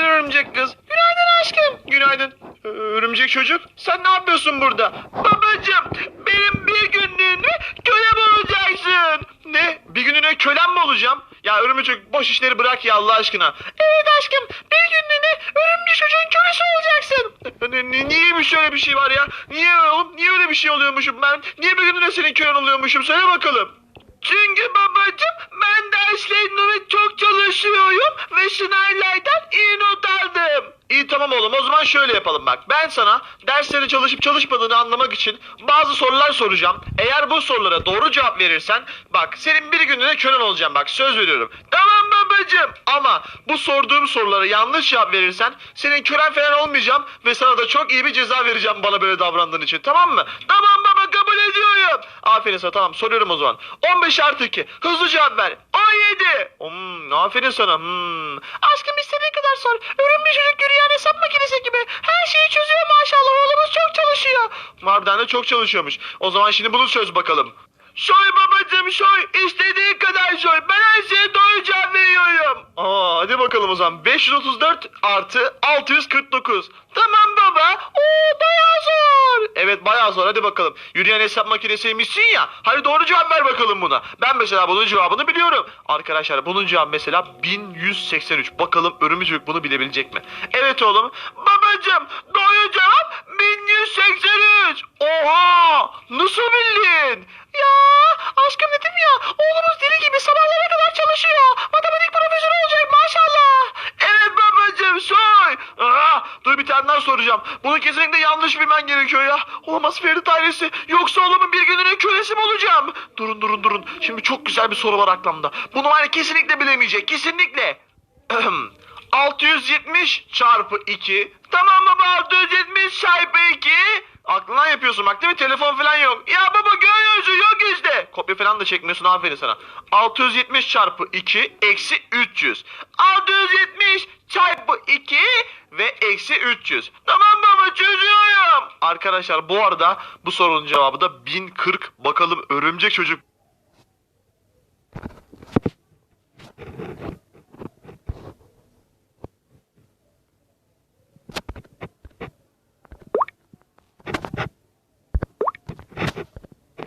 Günaydın örümcek kız. Günaydın aşkım. Günaydın. Ee, Örümcek çocuk. Sen ne yapıyorsun burada? Babacım benim bir günlüğüne kölem olacaksın. Ne? Bir günlüğüne kölem mi olacağım? Ya örümcek boş işleri bırak ya Allah aşkına. Evet aşkım bir günlüğüne örümcek çocuğun kölesi olacaksın. Ni- ni- Niye bir şöyle bir şey var ya? Niye oğlum? Niye öyle bir şey oluyormuşum ben? Niye bir günlüğüne senin kölen oluyormuşum? Söyle bakalım. Çünkü babacım ben derslerimde çok çalışıyorum ve aldım. İyi tamam oğlum o zaman şöyle yapalım bak. Ben sana dersleri çalışıp çalışmadığını anlamak için bazı sorular soracağım. Eğer bu sorulara doğru cevap verirsen bak senin bir gününe kölen olacağım bak söz veriyorum. Tamam babacım ama bu sorduğum sorulara yanlış cevap verirsen senin kölen falan olmayacağım ve sana da çok iyi bir ceza vereceğim bana böyle davrandığın için tamam mı? Tamam baba kabul ediyorum. Aferin sana tamam soruyorum o zaman. 15 artı 2 hızlı cevap ver. 17. Hmm, aferin sana. Hmm. Aşkım sor. Örümcek çocuk yürüyen hesap makinesi gibi. Her şeyi çözüyor maşallah. Oğlumuz çok çalışıyor. Harbiden de çok çalışıyormuş. O zaman şimdi bunu söz bakalım. Soy babacım soy. İstediğin kadar soy. Ben her şeye doğru veriyorum. Aa, hadi bakalım o zaman. 534 artı 649. Tamam baba. Oo. Evet bayağı zor. Hadi bakalım. Yürüyen hesap makinesiymişsin ya. Hadi doğru cevap ver bakalım buna. Ben mesela bunun cevabını biliyorum. Arkadaşlar bunun cevabı mesela 1183. Bakalım örümcek çocuk bunu bilebilecek mi? Evet oğlum. Babacım doğru cevap 1183. Oha! Nasıl bildin? Ya aşkım dedim ya oğlumuz deli gibi sabahlara kadar çalışıyor. Matematik profesörü olacak maşallah. Evet babacım soy. Aa, dur bir tane daha soracağım. Bunu kesinlikle yanlış bilmen gerekiyor ya. Olamaz Ferit ailesi. Yoksa oğlumun bir gününün kölesi mi olacağım? Durun durun durun. Şimdi çok güzel bir soru var aklımda. Bunu var ya kesinlikle bilemeyecek. Kesinlikle. 670 çarpı 2. Tamam baba 670 çarpı 2. Aklından yapıyorsun bak değil mi? Telefon falan yok. Ya işte. Kopya falan da çekmiyorsun aferin sana. 670 çarpı 2 eksi 300. 670 çarpı 2 ve eksi 300. Tamam baba çözüyorum. Arkadaşlar bu arada bu sorunun cevabı da 1040. Bakalım örümcek çocuk